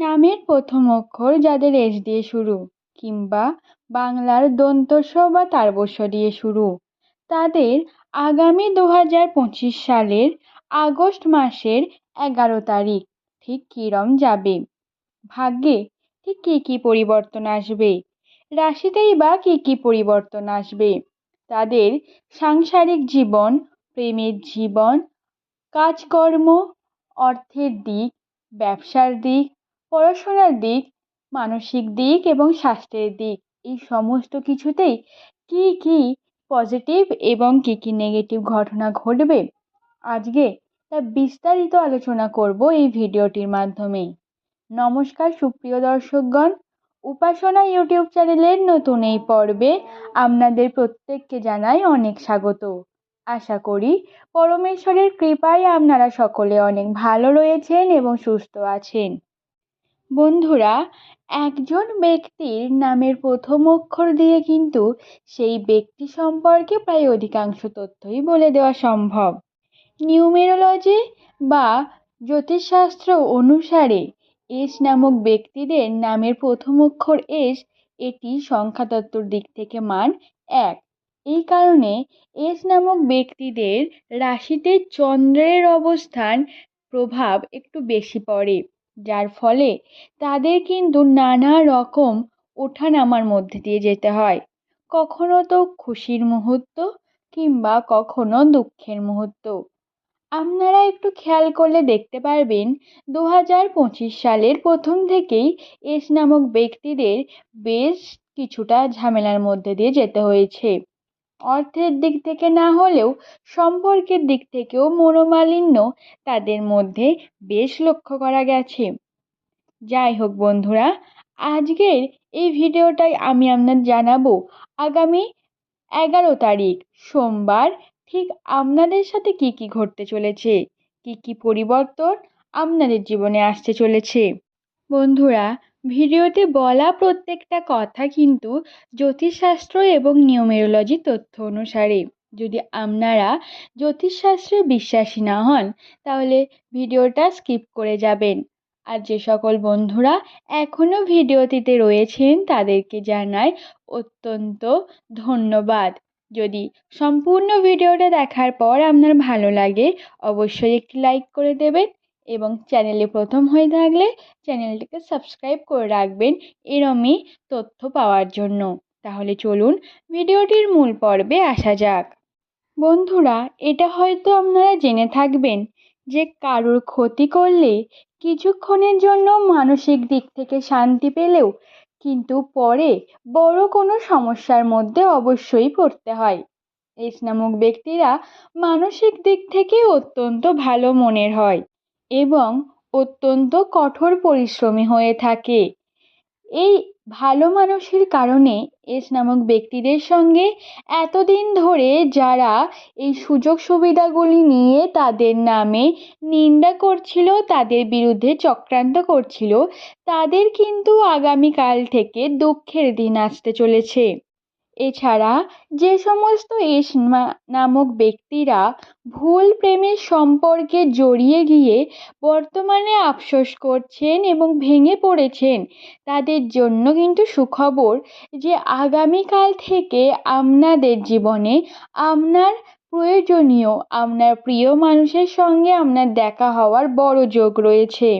নামের প্রথম অক্ষর যাদের এস দিয়ে শুরু, কিংবা বাংলার দন্তস্ব বা তারবস্য দিয়ে শুরু। তাদের আগামী দু হাজার পঁচিশ সালের আগস্ট মাসের এগারো তারিখ, ঠিক কীরম যাবে? ভাগ্যে ঠিক কী কী পরিবর্তন আসবে? রাশিতেই বা কী কী পরিবর্তন আসবে? তাদের সাংসারিক জীবন, প্রেমের জীবন, কাজকর্ম, অর্থের দিক, ব্যবসার দিক পড়াশোনার দিক, মানসিক দিক এবং স্বাস্থ্যের দিক, এই সমস্ত কিছুতেই কী কী পজিটিভ এবং কী কী নেগেটিভ ঘটনা ঘটবে? আজকে তা বিস্তারিত আলোচনা করব এই ভিডিওটির মাধ্যমেই। নমস্কার সুপ্রিয় দর্শকগণ। উপাসনা ইউটিউব চ্যানেলের নতুন এই পর্বে আপনাদের প্রত্যেককে জানাই অনেক স্বাগত। আশা করি পরমেশ্বরের কৃপায় আপনারা সকলে অনেক ভালো রয়েছেন এবং সুস্থ আছেন। বন্ধুরা, একজন ব্যক্তির নামের প্রথম অক্ষর দিয়ে কিন্তু সেই ব্যক্তি সম্পর্কে প্রায় অধিকাংশ তথ্যই বলে দেওয়া সম্ভব। নিউমেরোলজি বা জ্যোতিষশাস্ত্র অনুসারে এস নামক ব্যক্তিদের নামের প্রথম অক্ষর এস, এটি সংখ্যাতত্ত্বর দিক থেকে মান এক। এই কারণে এস নামক ব্যক্তিদের রাশিতে চন্দ্রের অবস্থান প্রভাব একটু বেশি পড়ে। যার ফলে তাদের কিন্তু নানা রকম ওঠানামার মধ্যে দিয়ে যেতে হয়। কখনো তো খুশির মুহূর্ত কিংবা কখনো দুঃখের মুহূর্ত। আপনারা একটু খেয়াল করলে দেখতে পারবেন দু হাজার পঁচিশ সালের প্রথম থেকেই এস নামক ব্যক্তিদের বেশ কিছুটা ঝামেলার মধ্যে দিয়ে যেতে হয়েছে। অর্থের দিক থেকে না হলেও সম্পর্কের দিক থেকেও মনোমালিন্য তাদের মধ্যে বেশ লক্ষ্য করা গেছে। যাই হোক বন্ধুরা, আজকের এই ভিডিওটাই আমি আপনার জানাব। আগামী এগারো তারিখ সোমবার ঠিক আপনাদের সাথে কি কি ঘটতে চলেছে? কি কি পরিবর্তন আপনাদের জীবনে আসতে চলেছে? বন্ধুরা ভিডিওতে বলা প্রত্যেকটা কথা কিন্তু জ্যোতিষশাস্ত্র এবং নিউমেরোলজি তথ্য অনুসারে। যদি আপনারা জ্যোতিষশাস্ত্রে বিশ্বাসী না হন, তাহলে ভিডিওটা স্কিপ করে যাবেন। আর যে সকল বন্ধুরা এখনও ভিডিওটিতে রয়েছেন, তাদেরকে জানাই অত্যন্ত ধন্যবাদ। যদি সম্পূর্ণ ভিডিওটা দেখার পর আপনার ভালো লাগে, অবশ্যই একটি লাইক করে দেবেন এবং চ্যানেলে প্রথম হয়ে থাকলে চ্যানেলটিকে সাবস্ক্রাইব করে রাখবেন। এরমই তথ্য পাওয়ার জন্য। তাহলে চলুন ভিডিওটির মূল পর্বে আসা যাক। বন্ধুরা, এটা হয়তো আপনারা জেনে থাকবেন যে কারোর ক্ষতি করলে কিছুক্ষণের জন্য মানসিক দিক থেকে শান্তি পেলেও কিন্তু পরে বড় কোনো সমস্যার মধ্যে অবশ্যই পড়তে হয়। এস নামক ব্যক্তিরা মানসিক দিক থেকে অত্যন্ত ভালো মনের হয়। এবং অত্যন্ত কঠোর পরিশ্রমী হয়ে থাকে। এই ভালো মানুষের কারণে এস নামক ব্যক্তিদের সঙ্গে এতদিন ধরে যারা এই সুযোগ সুবিধাগুলি নিয়ে তাদের নামে নিন্দা করছিল, তাদের বিরুদ্ধে চক্রান্ত করছিল, তাদের কিন্তু আগামীকাল থেকে দুঃখের দিন আসতে চলেছে। এছাড়া যে সমস্ত এস নামক ব্যক্তিরা ভুল প্রেমের সম্পর্কে জড়িয়ে গিয়ে বর্তমানে আফসোস করছেন এবং ভেঙে পড়েছেন, তাদের জন্য কিন্তু সুখবর যে আগামীকাল থেকে আপনাদের জীবনে আপনার প্রয়োজনীয়, আপনার প্রিয় মানুষের সঙ্গে আপনার দেখা হওয়ার বড় যোগ রয়েছে।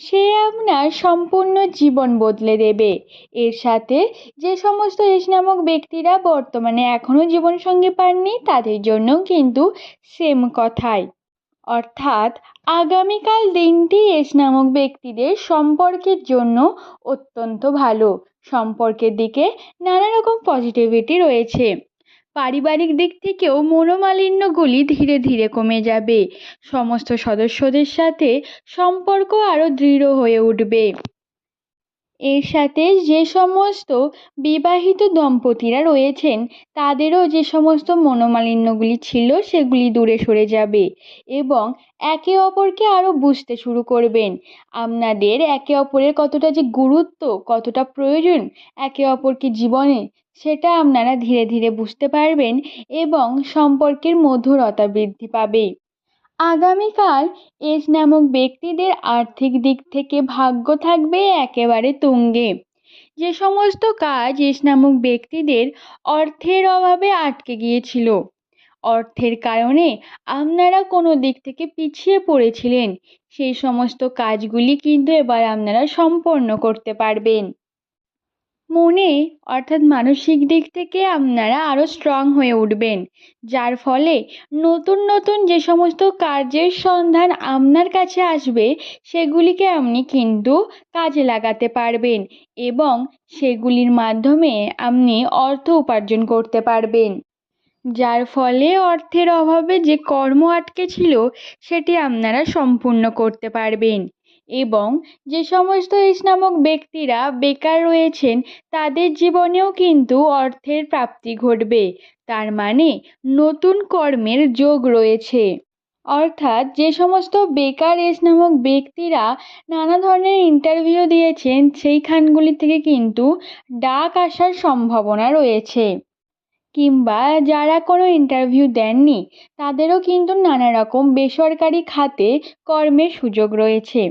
সে আপনার সম্পূর্ণ জীবন বদলে দেবে। এর সাথে যে সমস্ত এস নামক ব্যক্তিরা বর্তমানে এখনও জীবনসঙ্গী পাননি, তাদের জন্যও কিন্তু সেম কথাই। অর্থাৎ আগামীকাল দিনটি এস নামক ব্যক্তিদের সম্পর্কের জন্য অত্যন্ত ভালো। সম্পর্কের দিকে নানা রকম পজিটিভিটি রয়েছে। পারিবারিক দিক থেকেও মনোমালিন্যগুলি ধীরে ধীরে কমে যাবে। সমস্ত সদস্যদের সাথে সম্পর্ক আরও দৃঢ় হয়ে উঠবে। এর সাথে যে সমস্ত বিবাহিত দম্পতিরা রয়েছেন, তাদেরও যে সমস্ত মনোমালিন্যগুলি ছিল, সেগুলি দূরে সরে যাবে এবং একে অপরকে আরও বুঝতে শুরু করবেন। আপনাদের একে অপরের কতটা যে গুরুত্ব, কতটা প্রয়োজন, একে অপরকে জীবনে সেটা আপনারা ধীরে ধীরে বুঝতে পারবেন এবং সম্পর্কের মধুরতা বৃদ্ধি পাবে আগামীকাল এস নামক ব্যক্তিদের আর্থিক দিক থেকে ভাগ্য থাকবে একেবারে তুঙ্গে। যে সমস্ত কাজ এস নামক ব্যক্তিদের অর্থের অভাবে আটকে গিয়েছিল, অর্থের কারণে আপনারা কোনো দিক থেকে পিছিয়ে পড়েছিলেন, সেই সমস্ত কাজগুলি কিন্তু এবার আপনারা সম্পন্ন করতে পারবেন। মনে, অর্থাৎ মানসিক দিক থেকে আপনারা আরও স্ট্রং হয়ে উঠবেন। যার ফলে নতুন নতুন যে সমস্ত কার্যের সন্ধান আপনার কাছে আসবে, সেগুলিকে আপনি কিন্তু কাজে লাগাতে পারবেন এবং সেগুলির মাধ্যমে আপনি অর্থ উপার্জন করতে পারবেন। যার ফলে অর্থের অভাবে যে কর্ম আটকে ছিল, সেটি আপনারা সম্পূর্ণ করতে পারবেন। এবং যে সমস্ত নামক ব্যক্তিরা বেকার রয়েছেন, তাদের জীবনেও কিন্তু অর্থের প্রাপ্তি ঘটবে। তার মানে নতুন কর্মের যোগ রয়েছে। অর্থাৎ যে সমস্ত বেকার এস নামক ব্যক্তিরা নানা ধরনের ইন্টারভিউ দিয়েছেন সেইখানগুলি থেকে কিন্তু ডাক আসার সম্ভাবনা রয়েছে। কিংবা যারা কোনো ইন্টারভিউ দেননি, তাদেরও কিন্তু নানা রকম বেসরকারি খাতে কর্মের সুযোগ রয়েছে।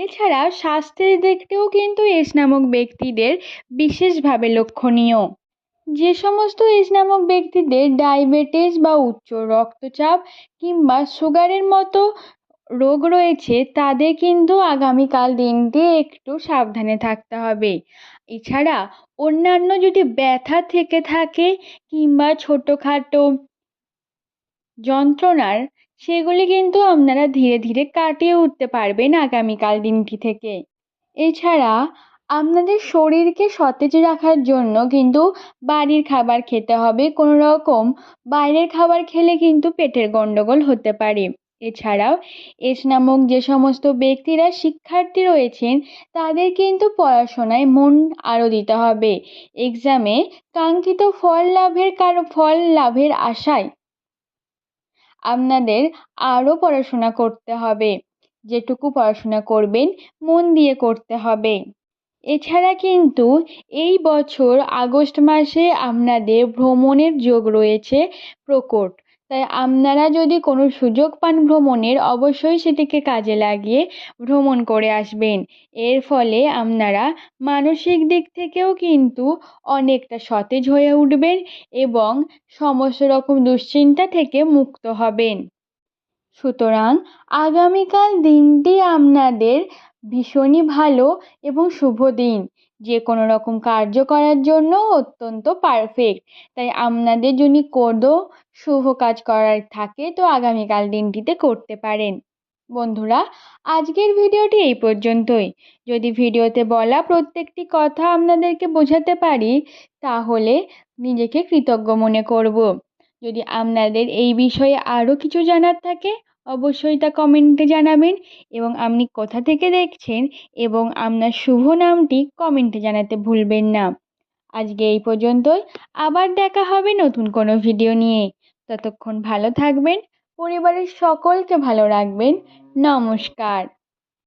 এছাড়া স্বাস্থ্যের দিকটাও কিন্তু এস নামক ব্যক্তিদের বিশেষভাবে লক্ষণীয়। যে সমস্ত এস নামক ব্যক্তিদের ডায়াবেটিস বা উচ্চ রক্তচাপ কিংবা সুগারের মতো রোগ রয়েছে, তাদের কিন্তু আগামীকাল দিনটি একটু সাবধানে থাকতে হবে। এছাড়া অন্যান্য যদি ব্যথা থেকে থাকে কিংবা ছোটোখাটো যন্ত্রণার সেগুলি কিন্তু আপনারা ধীরে ধীরে কাটিয়ে উঠতে পারবেন আগামীকাল দিনটি থেকে। এছাড়া আপনাদের শরীরকে সতেজ রাখার জন্য কিন্তু বাড়ির খাবার খেতে হবে। কোনো রকম বাইরের খাবার খেলে কিন্তু পেটের গণ্ডগোল হতে পারে। এছাড়াও এস নামক যে সমস্ত ব্যক্তিরা শিক্ষার্থী রয়েছেন, তাদের কিন্তু পড়াশোনায় মন আরও দিতে হবে। এক্সামে কাঙ্ক্ষিত ফল লাভের কারও, ফল লাভের আশায় আপনাদের আরও পড়াশোনা করতে হবে। যেটুকু পড়াশোনা করবেন, মন দিয়ে করতে হবে। এছাড়া কিন্তু এই বছর আগস্ট মাসে আপনাদের ভ্রমণের যোগ রয়েছে প্রকট। তাই আপনারা যদি কোনো সুযোগ পান ভ্রমণের, অবশ্যই সেটিকে কাজে লাগিয়ে ভ্রমণ করে আসবেন। এর ফলে আপনারা মানসিক দিক থেকেও কিন্তু অনেকটা সতেজ হয়ে উঠবেন এবং সমস্ত রকম দুশ্চিন্তা থেকে মুক্ত হবেন। সুতরাং আগামীকাল দিনটি আপনাদের ভীষণই ভালো এবং শুভ দিন। যে কোনো রকম কার্য করার জন্য অত্যন্ত পারফেক্ট তাই আপনাদের যদি কোনো শুভ কাজ করার থাকে, তো আগামীকাল দিনটিতে করতে পারেন। বন্ধুরা, আজকের ভিডিওটি এই পর্যন্তই। যদি ভিডিওতে বলা প্রত্যেকটি কথা আপনাদেরকে বোঝাতে পারি, তাহলে নিজেকে কৃতজ্ঞ মনে করব। যদি আপনাদের এই বিষয়ে আরও কিছু জানার থাকে অবশ্যই তা কমেন্টে জানাবেন এবং আপনি কোথা থেকে দেখছেন এবং আপনার শুভ নামটি কমেন্টে জানাতে ভুলবেন না। আজকে এই পর্যন্তই। আবার দেখা হবে নতুন কোনো ভিডিও নিয়ে। ততক্ষণ ভালো থাকবেন, পরিবারের সকলকে ভালো রাখবেন। নমস্কার।